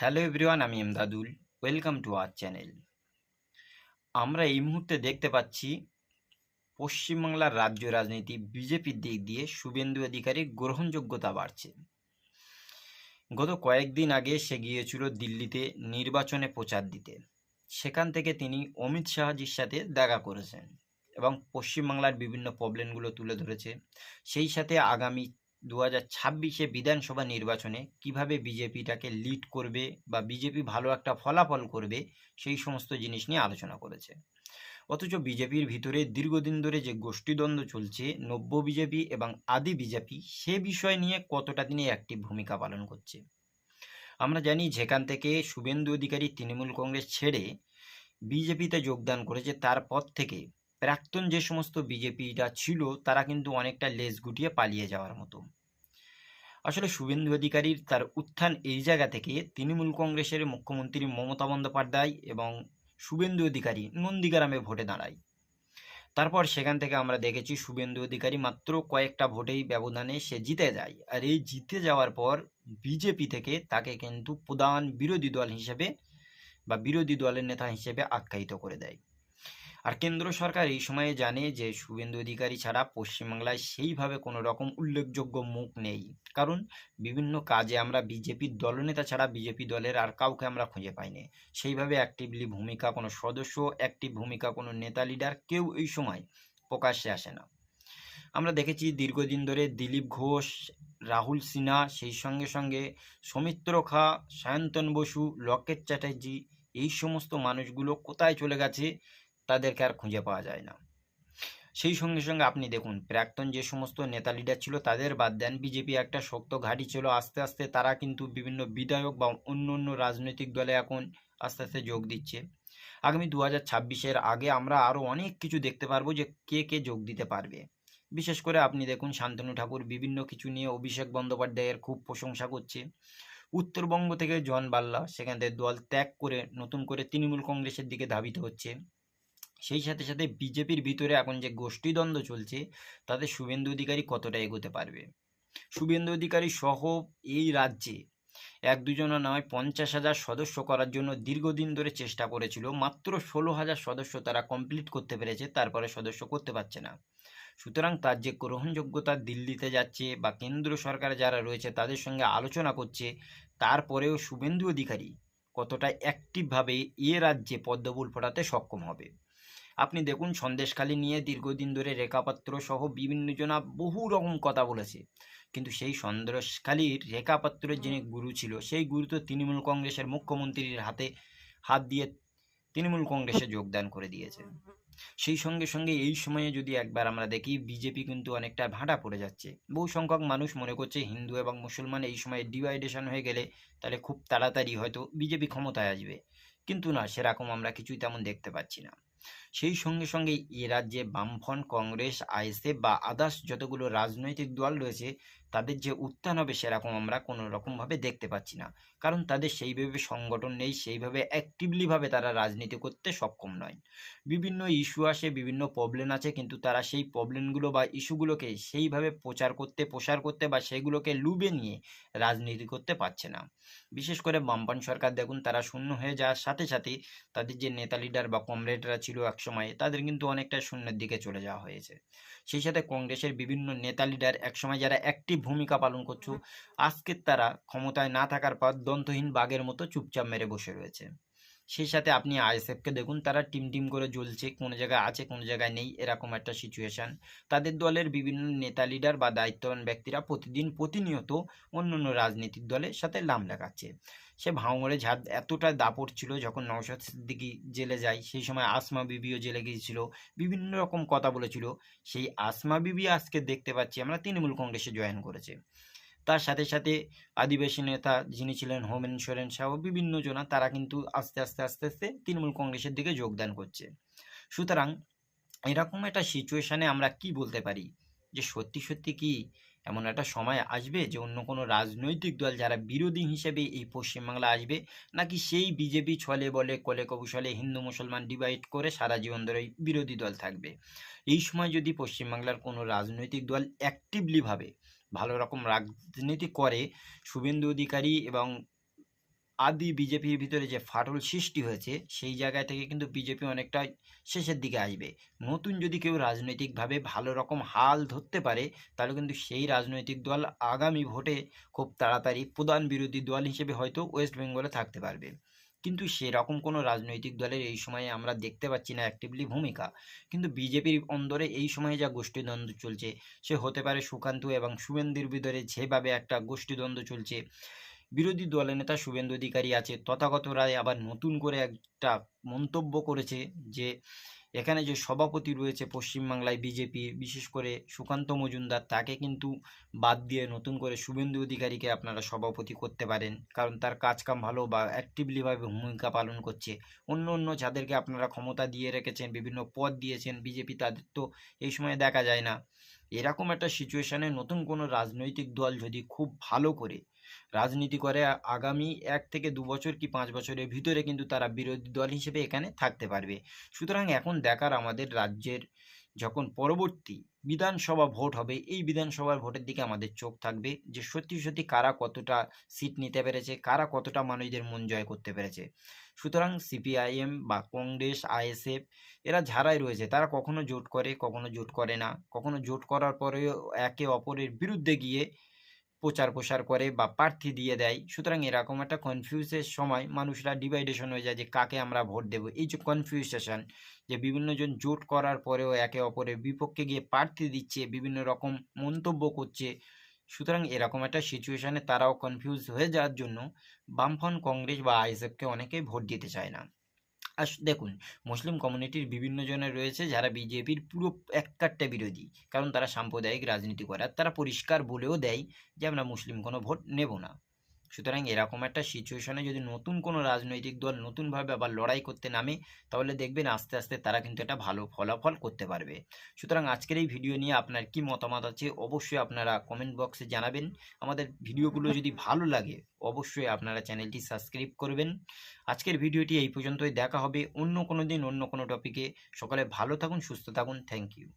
Hello everyone, আমি Emdadul. Welcome to our channel. আমরা এই মুহূর্তে দেখতে পাচ্ছি, পশ্চিমবাংলার রাজ্য রাজনীতি বিজেপির দিক দিয়ে শুভেন্দু অধিকারীর গ্রহণযোগ্যতা বাড়ছে। গত কয়েকদিন আগে সে গিয়েছিল দিল্লিতে নির্বাচনে প্রচার দিতে। সেখান থেকে তিনি অমিত শাহজির সাথে দেখা করেছেন এবং পশ্চিমবাংলার বিভিন্ন প্রবলেমগুলো তুলে ধরেছে। সেই সাথে আগামী দু হাজার ছাব্বিশে বিধানসভা নির্বাচনে কীভাবে বিজেপিটাকে লিড করবে বা বিজেপি ভালো একটা ফলাফল করবে, সেই সমস্ত জিনিস নিয়ে আলোচনা করেছে। অথচ বিজেপির ভিতরে দীর্ঘদিন ধরে যে গোষ্ঠীদ্বন্দ্ব চলছে, নব্য বিজেপি এবং আদি বিজেপি, সে বিষয় নিয়ে কতটা তিনি অ্যাক্টিভ ভূমিকা পালন করছে। আমরা জানি যেখান থেকে শুভেন্দু অধিকারী তৃণমূল কংগ্রেস ছেড়ে বিজেপিতে যোগদান করেছে তারপর থেকে প্রাক্তন যে সমস্ত বিজেপিটা ছিল, তারা কিন্তু অনেকটা লেজ গুটিয়ে পালিয়ে যাওয়ার মতো। আসলে শুভেন্দু অধিকারীর তার উত্থান এই জায়গা থেকে তৃণমূল কংগ্রেসের মুখ্যমন্ত্রী মমতা বন্দ্যোপাধ্যায় এবং শুভেন্দু অধিকারী নন্দীগ্রামে ভোটে দাঁড়ায়। তারপর সেখান থেকে আমরা দেখেছি শুভেন্দু অধিকারী মাত্র কয়েকটা ভোটেই ব্যবধানে সে জিতে যায়। আর এই জিতে যাওয়ার পর বিজেপি থেকে তাকে কিন্তু প্রধান বিরোধী দল হিসেবে বা বিরোধী দলের নেতা হিসেবে আখ্যায়িত করে দেয়। আর কেন্দ্র সরকার এই সময়ে জানে যে শুভেন্দু অধিকারী ছাড়া পশ্চিমবাংলায় সেইভাবে কোনো রকম উল্লেখযোগ্য মুখ নেই। কারণ বিভিন্ন কাজে আমরা বিজেপির দলনেতা ছাড়া বিজেপি দলের আর কাউকে আমরা খুঁজে পাইনি সেইভাবে অ্যাক্টিভলি ভূমিকা কোনো সদস্য অ্যাক্টিভ ভূমিকা কোনো নেতা লিডার কেউ এই সময় প্রকাশ্যে আসে না। আমরা দেখেছি দীর্ঘদিন ধরে দিলীপ ঘোষ, রাহুল সিনহা, সেই সঙ্গে সঙ্গে সৌমিত্র খা, সায়ন্তন বসু, লকেট চ্যাটার্জি এই সমস্ত মানুষগুলো কোথায় চলে গেছে তাদেরকে আর খুঁজে পাওয়া যায় না। সেই সঙ্গে সঙ্গে আপনি দেখুন, প্রাক্তন যে সমস্ত নেতা লিডার ছিল তাদের বাদ দেন বিজেপি একটা শক্ত ঘাঁটি ছিল, আস্তে আস্তে তারা কিন্তু বিভিন্ন বিধায়ক বা অন্য অন্য রাজনৈতিক দলে এখন আস্তে আস্তে যোগ দিচ্ছে। আগামী দু হাজার ছাব্বিশের আগে আমরা আরও অনেক কিছু দেখতে পারব যে কে কে যোগ দিতে পারবে। বিশেষ করে আপনি দেখুন, শান্তনু ঠাকুর বিভিন্ন কিছু নিয়ে অভিষেক বন্দ্যোপাধ্যায়ের খুব প্রশংসা করছে। উত্তরবঙ্গ থেকে জন বাল্লা, সেখান থেকে দল ত্যাগ করে নতুন করে তৃণমূল কংগ্রেসের দিকে ধাবিত হচ্ছে। সেই সাথে সাথে বিজেপির ভিতরে এখন যে গোষ্ঠীদ্বন্দ্ব চলছে, তাতে শুভেন্দু অধিকারী কতটা এগোতে পারবে? শুভেন্দু অধিকারী সহ এই রাজ্যে এক দুজনা নয় পঞ্চাশ হাজার সদস্য করার জন্য দীর্ঘদিন ধরে চেষ্টা করেছিল, মাত্র ষোলো হাজার সদস্য তারা কমপ্লিট করতে পেরেছে, তারপরে সদস্য করতে পারছে না। সুতরাং তার যে গ্রহণযোগ্যতা দিল্লিতে যাচ্ছে বা কেন্দ্র সরকারে যারা রয়েছে তাদের সঙ্গে আলোচনা করছে, তারপরেও শুভেন্দু অধিকারী কতটা অ্যাক্টিভভাবে এ রাজ্যে পদ্মবুল ফোটাতে সক্ষম হবে? আপনি দেখুন, সন্দেশখালী নিয়ে দীর্ঘদিন ধরে রেখাপাত্র সহ বিভিন্ন জনা বহু রকম কথা বলেছে। কিন্তু সেই সন্দেশখালীর রেখাপাত্রের যিনি গুরু ছিল, সেই গুরু তো তৃণমূল কংগ্রেসের মুখ্যমন্ত্রীর হাতে হাত দিয়ে তৃণমূল কংগ্রেসে যোগদান করে দিয়েছে। সেই সঙ্গে সঙ্গে এই সময়ে যদি একবার আমরা দেখি, বিজেপি কিন্তু অনেকটা ভাঁটা পড়ে যাচ্ছে। বহু সংখ্যক মানুষ মনে করছে, হিন্দু এবং মুসলমান এই সময় ডিভাইডেশন হয়ে গেলে তাহলে খুব তাড়াতাড়ি হয়তো বিজেপি ক্ষমতায় আসবে। কিন্তু না, সেরকম আমরা কিছুই তেমন দেখতে পাচ্ছি না। সেই সঙ্গে সঙ্গে এ রাজ্যে বামফ্রন্ট কংগ্রেস আইএসএফ বা আদার্স যতগুলো রাজনৈতিক দল রয়েছে তাদের যে উত্থান হবে সেরকম আমরা কোনো রকমভাবে দেখতে পাচ্ছি না। কারণ তাদের সেইভাবে সংগঠন নেই, সেইভাবে অ্যাক্টিভলিভাবে তারা রাজনীতি করতে সক্ষম নয়। বিভিন্ন ইস্যু আসে, বিভিন্ন প্রবলেম আছে, কিন্তু তারা সেই প্রবলেমগুলো বা ইস্যুগুলোকে সেইভাবে প্রচার করতে, প্রসার করতে বা সেগুলোকে লুবে নিয়ে রাজনীতি করতে পারছে না। বিশেষ করে বামপান সরকার দেখুন, তারা শূন্য হয়ে যাওয়ার সাথে সাথে তাদের যে নেতা লিডার বা কমরেডরা ছিল একসময়, তাদের কিন্তু অনেকটা শূন্যের দিকে চলে যাওয়া হয়েছে। সেই সাথে কংগ্রেসের বিভিন্ন নেতা লিডার একসময় যারা অ্যাক্টিভ ভূমিকা পালন করছ। আজকের তারা ক্ষমতায় না থাকার পর দন্তহীন বাঘের মতো চুপচাপ মেরে বসে রয়েছে। সেই সাথে আপনি আইএসএফকে দেখুন, তারা টিম টিম করে জ্বলছে, কোনো জায়গায় আছে, কোনো জায়গায় নেই, এরকম একটা সিচুয়েশান তাদের দলের বিভিন্ন নেতা লিডার বা দায়িত্ববান ব্যক্তিরা প্রতিদিন প্রতিনিয়ত অন্য অন্য রাজনৈতিক দলের সাথে নাম লেখাচ্ছে সে ভাঙড়ে ঝাড় এতটা দাপট ছিল যখন নওশাদ সিদ্দিকি জেলে যায়, সেই সময় আসমা বিবিও জেলে গিয়েছিল, বিভিন্ন রকম কথা বলেছিল। সেই আসমা বিবি আজকে দেখতে পাচ্ছি, আমরা তৃণমূল কংগ্রেসে জয়েন করেছে। তার সাথে সাথে আদিবাসী নেতা যিনি ছিলেন হোমেন সোরেন সহ বিভিন্ন জনা, তারা কিন্তু আস্তে আস্তে আস্তে আস্তে তৃণমূল কংগ্রেসের দিকে যোগদান করছে। সুতরাং এরকম একটা সিচুয়েশানে আমরা কি বলতে পারি? যে সত্যি সত্যি কি এমন একটা সময় আসবে যে অন্য কোনো রাজনৈতিক দল যারা বিরোধী হিসেবে এই পশ্চিমবাংলা আসবে, নাকি সেই বিজেপি ছলে বলে, কলে কৌশলে হিন্দু, মুসলমান ডিভাইড করে সারা জীবন ধরে বিরোধী দল থাকবে? এই সময় যদি পশ্চিমবাংলার কোনো রাজনৈতিক দল অ্যাক্টিভলিভাবে ভালো রকম রাজনীতি করে, শুভেন্দু অধিকারী এবং আদি বিজেপির ভিতরে যে ফাটল সৃষ্টি হয়েছে, সেই জায়গা থেকে কিন্তু বিজেপি অনেকটা শেষের দিকে আসবে। নতুন যদি কেউ রাজনৈতিকভাবে ভালো রকম হাল ধরতে পারে, তাহলে কিন্তু সেই রাজনৈতিক দল আগামী ভোটে খুব তাড়াতাড়ি প্রধান বিরোধী দল হিসেবে হয়তো ওয়েস্ট বেঙ্গলে থাকতে পারবে। কিন্তু সেরকম কোনো রাজনৈতিক দলের এই সময়ে আমরা দেখতে পাচ্ছি না অ্যাক্টিভলি ভূমিকা। কিন্তু বিজেপির অন্দরে এই সময়ে যা গোষ্ঠীদ্বন্দ্ব চলছে, সে হতে পারে সুকান্ত এবং শুভেন্দুর ভিতরে যেভাবে একটা গোষ্ঠীদ্বন্দ্ব চলছে বিরোধী দলের নেতা শুভেন্দু অধিকারী আছে। তথাগত রায় আবার নতুন করে একটা মন্তব্য করেছে যে, এখানে যে সভাপতি রয়েছে পশ্চিমবাংলায় বিজেপি, বিশেষ করে সুকান্ত মজুমদার, তাকে কিন্তু বাদ দিয়ে নতুন করে শুভেন্দু অধিকারীকে আপনারা সভাপতি করতে পারেন। কারণ তার কাজকাম ভালো বা অ্যাক্টিভলিভাবে ভূমিকা পালন করছে। অন্য অন্য যাদেরকে আপনারা ক্ষমতা দিয়ে রেখেছেন, বিভিন্ন পদ দিয়েছেন, বিজেপি তাদের তো এই সময় দেখা যায় না। এরকম একটা সিচুয়েশানে নতুন কোনো রাজনৈতিক দল যদি খুব ভালো করে রাজনীতি করে আগামী এক থেকে দু বছর কি পাঁচ বছরের ভিতরে কিন্তু তারা বিরোধী দল হিসেবে এখানে থাকতে পারবে। সুতরাং এখন দেখার আমাদের রাজ্যের যখন পরবর্তী বিধানসভা ভোট হবে, এই বিধানসভার ভোটের দিকে আমাদের চোখ থাকবে যে সত্যি সত্যি কারা কতটা সিট নিতে পেরেছে, কারা কতটা মানুষদের মন জয় করতে পেরেছে। সুতরাং সিপিআইএম বা কংগ্রেস, আইএসএফ এরা যারাই রয়েছে, তারা কখনো জোট করে, কখনো জোট করে না। কখনো জোট করার পরেও একে অপরের বিরুদ্ধে গিয়ে প্রচার প্রসার করে বা প্রার্থী দিয়ে দেয়। সুতরাং এরকম একটা কনফিউজের সময় মানুষরা ডিভাইডেশন হয়ে যায় যে কাকে আমরা ভোট দেবো। এই যে কনফিউজেশন যে বিভিন্নজন জোট করার পরেও একে অপরের বিপক্ষে গিয়ে প্রার্থী দিচ্ছে, বিভিন্ন রকম মন্তব্য করছে। সুতরাং এরকম একটা সিচুয়েশানে তারাও কনফিউজ হয়ে যাওয়ার জন্য বামফ্রন্ট কংগ্রেস বা আইএসএফকে অনেকেই ভোট দিতে চায় না। দেখুন, মুসলিম কমিউনিটির বিভিন্ন জনের রয়েছে যারা বিজেপির পুরো এককাট্টা বিরোধী। কারণ তারা সাম্প্রদায়িক রাজনীতি করে আর তারা পরিষ্কার বলেও দেয় যে আমরা মুসলিম, কোনো ভোট নেব না। সুতরাং এরকম একটা সিচুয়েশনে যদি নতুন কোনো রাজনৈতিক দল নতুনভাবে আবার লড়াই করতে নামে, তাহলে দেখবেন আস্তে আস্তে তারা কিন্তু একটা ভালো ফলাফল করতে পারবে। সুতরাং আজকের এই ভিডিও নিয়ে আপনার কি মতামত আছে, অবশ্যই আপনারা কমেন্ট বক্সে জানাবেন। আমাদের ভিডিওগুলো যদি ভালো লাগে, অবশ্যই আপনারা চ্যানেলটি সাবস্ক্রাইব করবেন। আজকের ভিডিওটি এই পর্যন্তই, দেখা হবে অন্য কোনো দিন, অন্য কোনো টপিকে সকালে ভালো থাকুন, সুস্থ থাকুন থ্যাংক ইউ